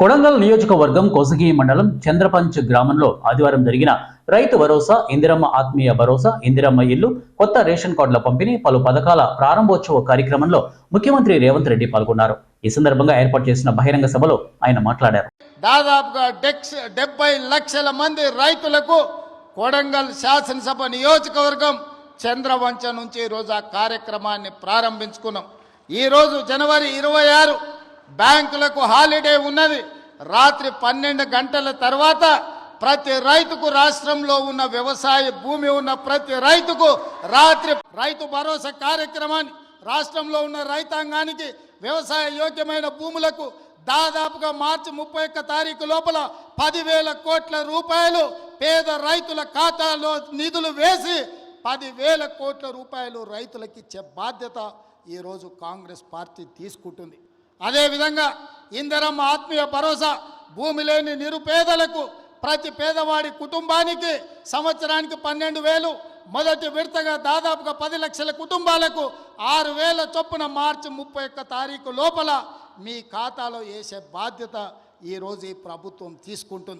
కొడంగల్ నియోజకవర్గం కోసగి మండలం చంద్రపంచ్ గ్రామంలో ఆదివారం జరిగిన రైతు భరోసా ఇందిరమ్మ ఆత్మీయ భరోసా ఇందిరమ్మ ఇల్లు కొత్త రేషన్ కార్డుల పంపిణీ పలు పథకాల ప్రారంభోత్సవ కార్యక్రమంలో ముఖ్యమంత్రి రేవంత్ రెడ్డి పాల్గొన్నారు. ఈ సందర్భంగా ఏర్పాటు చేసిన బహిరంగ సభలో ఆయన మాట్లాడారు. దాదాపుగా డెబ్బై లక్షల మంది రైతులకు కొడంగల్ శాసనసభ నియోజకవర్గం చంద్రవంచ నుంచి ఈరోజు ఆ కార్యక్రమాన్ని ప్రారంభించుకున్నాం. ఈరోజు జనవరి ఇరవై ఆరు బ్యాంకులకు హాలిడే ఉన్నది. రాత్రి పన్నెండు గంటల తర్వాత ప్రతి రైతుకు రాష్ట్రంలో ఉన్న వ్యవసాయ భూమి ఉన్న ప్రతి రైతుకు రాత్రి రైతు భరోసా కార్యక్రమాన్ని రాష్ట్రంలో ఉన్న రైతాంగానికి వ్యవసాయ యోగ్యమైన భూములకు దాదాపుగా మార్చి ముప్పై ఒక్క తారీఖు లోపల పదివేల కోట్ల రూపాయలు పేద రైతుల ఖాతాలో నిధులు వేసి పదివేల కోట్ల రూపాయలు రైతులకు ఇచ్చే బాధ్యత ఈరోజు కాంగ్రెస్ పార్టీ తీసుకుంటుంది. అదేవిధంగా ఇందిరమ్మ ఆత్మీయ భరోసా భూమి లేని నిరుపేదలకు ప్రతి పేదవాడి కుటుంబానికి సంవత్సరానికి పన్నెండు వేలు మొదటి విడతగా దాదాపుగా పది లక్షల కుటుంబాలకు ఆరు వేల చొప్పున మార్చి ముప్పై ఒక్క తారీఖు లోపల మీ ఖాతాలో వేసే బాధ్యత ఈరోజు ఈ ప్రభుత్వం తీసుకుంటుంది.